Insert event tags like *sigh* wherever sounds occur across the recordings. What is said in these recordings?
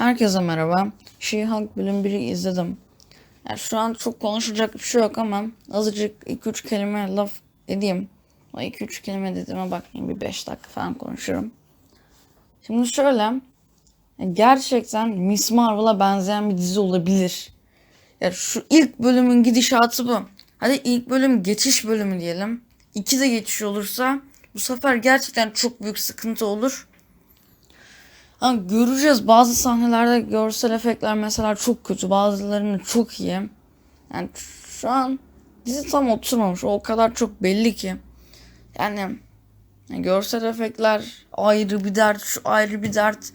Herkese merhaba. She-Hulk bölüm 1'i izledim. Yani şu an çok konuşacak bir şey yok ama azıcık 2-3 kelime laf edeyim. O 2-3 kelime dediğime bakmayın bir 5 dakika falan konuşurum. Şimdi şöyle. Gerçekten Miss Marvel'a benzeyen bir dizi olabilir. Yani şu ilk bölümün gidişatı bu. Hadi ilk bölüm geçiş bölümü diyelim. İki de geçiş olursa bu sefer gerçekten çok büyük sıkıntı olur. Ha, göreceğiz bazı sahnelerde görsel efektler mesela çok kötü bazılarının çok iyi. Yani şu an dizi tam oturmamış o kadar çok belli ki. Yani, yani görsel efektler ayrı bir dert şu ayrı bir dert.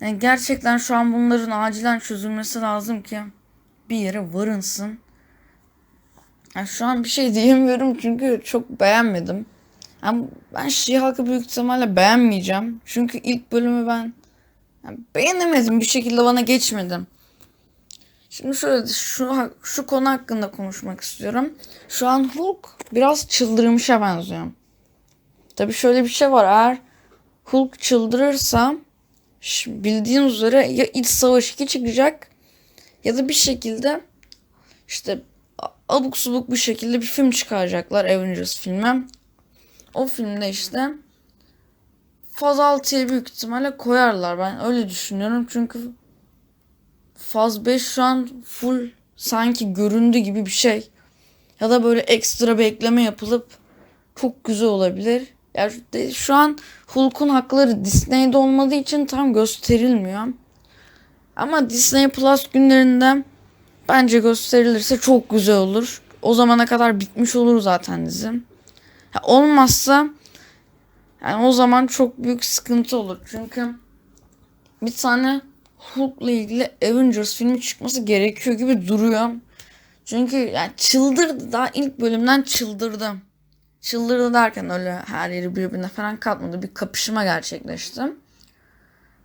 Yani gerçekten şu an bunların acilen çözülmesi lazım ki bir yere varınsın. Yani şu an bir şey diyemiyorum çünkü çok beğenmedim. Yani ben She-Hulk'ı büyük ihtimalle beğenmeyeceğim. Çünkü ilk bölümü ben yani beğenemedim bir şekilde bana geçmedim. Şimdi şöyle şu, şu konu hakkında konuşmak istiyorum. Şu an Hulk biraz çıldırmışa benziyor. Tabii şöyle bir şey var eğer Hulk çıldırırsa bildiğin üzere ya iç savaş 2 çıkacak ya da bir şekilde işte abuk subuk bir şekilde bir film çıkaracaklar Avengers filmi. O filmde işte Faz 6'ya büyük ihtimalle koyarlar. Ben öyle düşünüyorum. Çünkü Faz 5 şu an full sanki göründü gibi bir şey. Ya da böyle ekstra bir ekleme yapılıp çok güzel olabilir. Yani şu an Hulk'un hakları Disney'de olmadığı için tam gösterilmiyor. Ama Disney Plus günlerinde bence gösterilirse çok güzel olur. O zamana kadar bitmiş olur zaten dizi. Ya olmazsa yani o zaman çok büyük sıkıntı olur. Çünkü bir tane Hulk'la ilgili Avengers filmi çıkması gerekiyor gibi duruyor. Çünkü yani çıldırdı daha ilk bölümden çıldırdı. Çıldırdı derken öyle her yeri birbirine falan katmadı. Bir kapışma gerçekleşti.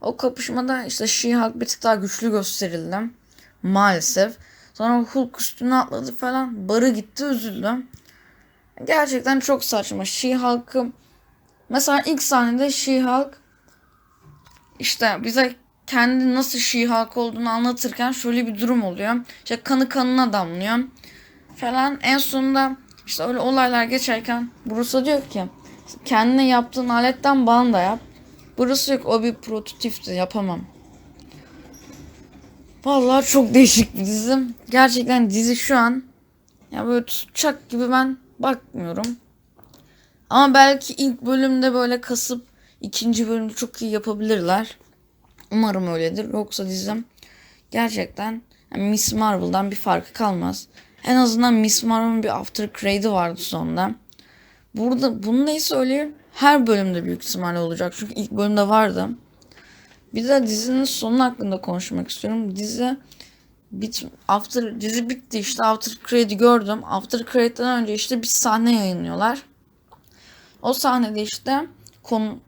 O kapışmada işte She-Hulk bir tık daha güçlü gösterildi. Maalesef. Sonra Hulk üstüne atladı falan. Barı gitti üzüldü. Gerçekten çok saçma. She-Hulk'ı Mesela ilk sahnede She-Hulk işte bize kendi nasıl She-Hulk olduğunu anlatırken şöyle bir durum oluyor. İşte kanı kanına damlıyor falan. En sonunda işte öyle olaylar geçerken Bruce'a diyor ki kendine yaptığın aletten bana yap. Bruce yok o bir prototipti yapamam. Vallahi çok değişik bir dizi. Gerçekten dizi şu an ya böyle tutacak gibi ben bakmıyorum. Ama belki ilk bölümde böyle kasıp ikinci bölümde çok iyi yapabilirler. Umarım öyledir. Yoksa dizim gerçekten yani Miss Marvel'dan bir farkı kalmaz. En azından Miss Marvel'ın bir after credit'i vardı sonunda. Burada bunu neyse öyle her bölümde büyük ihtimalle olacak. Çünkü ilk bölümde vardı. Bir de dizinin sonu hakkında konuşmak istiyorum. Dizi bit after dizi bitti işte after credit gördüm. After credit'ten önce işte bir sahne yayınlıyorlar. O sahnede işte konu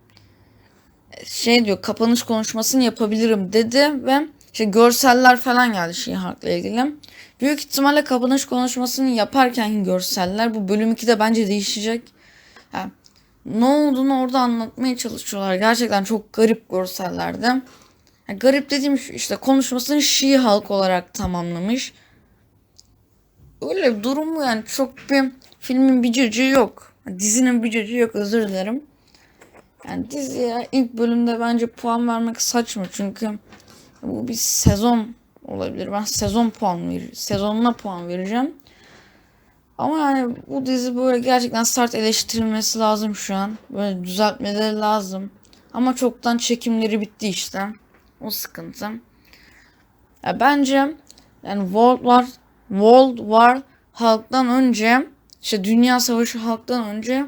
şey diyor kapanış konuşmasını yapabilirim dedi ve işte görseller falan geldi şey hakla ilgili. Büyük ihtimalle kapanış konuşmasını yaparken görseller bu bölüm 2'de bence değişecek. Yani ne olduğunu orada anlatmaya çalışıyorlar. Gerçekten çok garip görsellerdi. Yani garip dediğim işte konuşmasını She halk olarak tamamlamış. Öyle bir durum yani çok bir filmin bir cırcığı yok. Dizinin bir cacı yok özür dilerim. Yani diziye ilk bölümde bence puan vermek saçma çünkü bu bir sezon olabilir. Ben sezon puan ver sezonuna puan vereceğim. Ama yani bu dizi böyle gerçekten start eleştirilmesi lazım şu an. Böyle düzeltmeleri lazım. Ama çoktan çekimleri bitti işte. O sıkıntı. Ya bence yani World War World War halktan önce işte Dünya Savaşı halktan önce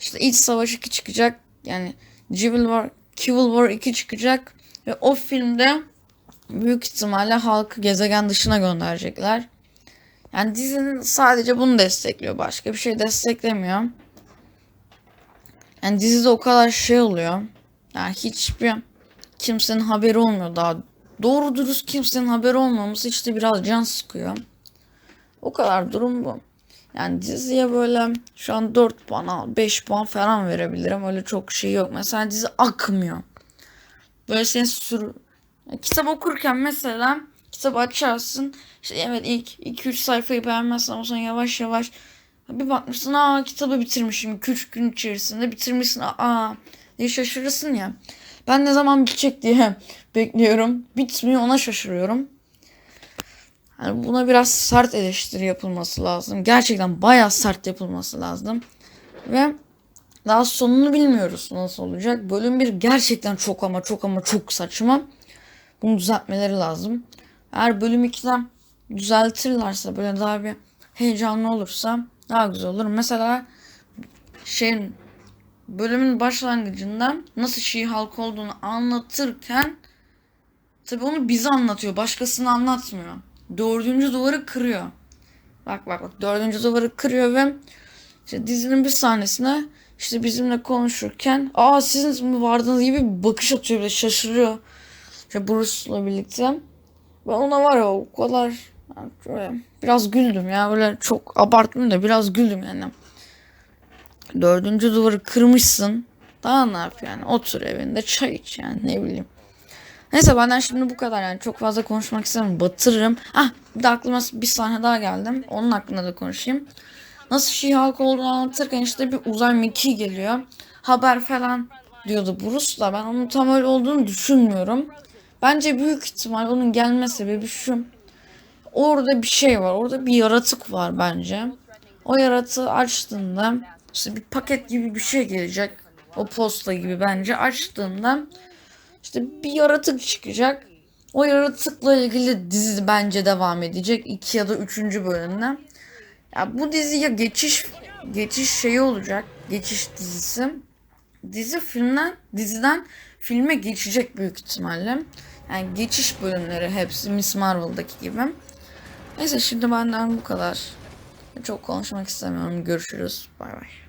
işte İç Savaş 2 çıkacak. Yani Civil War, Civil War 2 çıkacak. Ve o filmde büyük ihtimalle halkı gezegen dışına gönderecekler. Yani dizinin sadece bunu destekliyor. Başka bir şey desteklemiyor. Yani dizide o kadar şey oluyor. Yani hiçbir kimsenin haberi olmuyor daha. Doğru dürüst kimsenin haberi olmaması işte biraz can sıkıyor. O kadar durum bu. Yani diziye böyle şu an 4 puan 5 puan falan verebilirim. Öyle çok şey yok. Mesela dizi akmıyor. Böyle seni sür Kitap okurken mesela kitabı açarsın. İşte evet ilk 2-3 sayfayı beğenmezsen ama sonra yavaş yavaş bir bakmışsın aa kitabı bitirmişim 2-3 gün içerisinde bitirmişsin aa diye şaşırırsın ya. Ben ne zaman bitecek diye *laughs* bekliyorum. Bitmiyor ona şaşırıyorum. Yani buna biraz sert eleştiri yapılması lazım. Gerçekten bayağı sert yapılması lazım. Ve daha sonunu bilmiyoruz nasıl olacak. Bölüm 1 gerçekten çok ama çok ama çok saçma. Bunu düzeltmeleri lazım. Eğer bölüm 2'den düzeltirlerse böyle daha bir heyecanlı olursa daha güzel olur. Mesela şeyin bölümün başlangıcında nasıl She-Hulk olduğunu anlatırken tabi onu bize anlatıyor. Başkasını anlatmıyor. Dördüncü duvarı kırıyor. Bak bak bak dördüncü duvarı kırıyor ve işte dizinin bir sahnesine işte bizimle konuşurken aa sizin mi vardınız gibi bir bakış atıyor böyle şaşırıyor. İşte Bruce'la birlikte. Ben ona var ya o kadar yani şöyle biraz güldüm ya böyle çok abartmıyorum da biraz güldüm yani. Dördüncü duvarı kırmışsın. Daha ne yap yani otur evinde çay iç yani ne bileyim. Neyse benden şimdi bu kadar yani çok fazla konuşmak istemiyorum batırırım. Ah bir de aklıma bir sahne daha geldim onun hakkında da konuşayım. Nasıl She-Hulk olduğunu anlatırken işte bir uzay mekiği geliyor. Haber falan diyordu Bruce da ben onun tam öyle olduğunu düşünmüyorum. Bence büyük ihtimal onun gelme sebebi şu. Orada bir şey var. Orada bir yaratık var bence. O yaratığı açtığında işte bir paket gibi bir şey gelecek. O posta gibi bence açtığında işte bir yaratık çıkacak. O yaratıkla ilgili dizi bence devam edecek. 2 ya da 3. bölümde. Ya bu dizi ya geçiş geçiş şeyi olacak. Geçiş dizisi. Dizi filmden diziden filme geçecek büyük ihtimalle. Yani geçiş bölümleri hepsi Miss Marvel'daki gibi. Neyse şimdi benden bu kadar. Çok konuşmak istemiyorum. Görüşürüz. Bay bay.